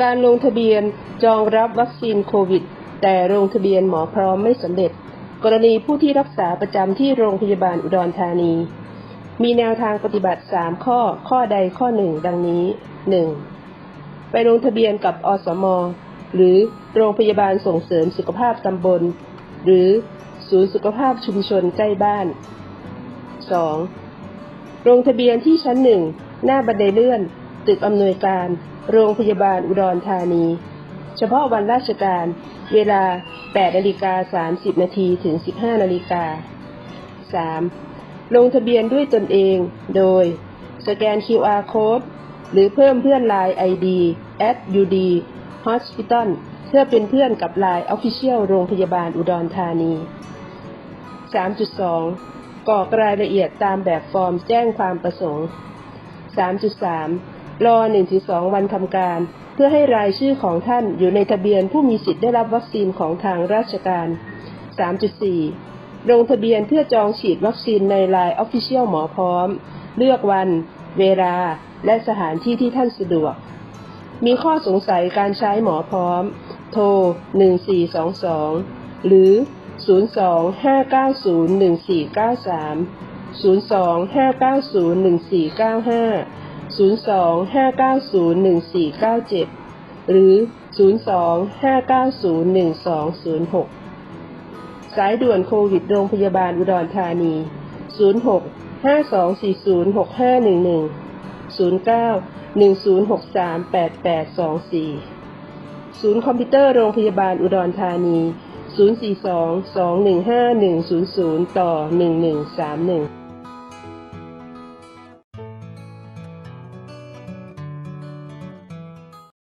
การลงทะเบียนจองรับวัคซีนโควิด แต่ลงทะเบียนหมอพร้อมไม่สำเร็จ กรณีผู้ที่รักษาประจำที่โรงพยาบาลอุดรธานี มีแนวทางปฏิบัติ 3 ข้อ ข้อใดข้อหนึ่งดังนี้ 1. ไปลงทะเบียนกับอสม หรือโรงพยาบาลส่งเสริมสุขภาพตำบล หรือศูนย์สุขภาพชุมชนใกล้บ้าน 2. ลงทะเบียนที่ชั้นหนึ่งหน้าบันไดเลื่อน ตึกอำนวยการ โรงพยาบาลอุดรธานี เฉพาะวันราชการ เวลา 8นาฬิกา30 นาทีถึง 15นาฬิกา 3. ลงทะเบียนด้วยตนเอง โดย สแกน QR code หรือเพิ่มเพื่อน Line ID at ud hospital เพื่อเป็นเพื่อนกับ Line Official โรงพยาบาลอุดรธานี 3.2 กรอกรายละเอียดตามแบบฟอร์มแจ้งความประสงค์ 3.3 รอ 1-2 วันทำการ เพื่อให้รายชื่อของท่านอยู่ในทะเบียนผู้มีสิทธิ์ได้รับวัคซีนของทางราชการ 3.4 ลงทะเบียนเพื่อจองฉีดวัคซีนใน Line Official หมอพร้อม เลือกวัน เวลา และสถานที่ที่ท่านสะดวก มีข้อสงสัยการใช้หมอพร้อม โทร 1422 หรือ 02-590-1493 02-590-1495 02-590-1497 หรือ 02-590-1206 สายด่วนโควิดโรงพยาบาลอุดรธานี 06 5240 6511 09 1063 8824 ศูนย์คอมพิวเตอร์โรงพยาบาลอุดรธานี 042 215 100 ต่อ 1131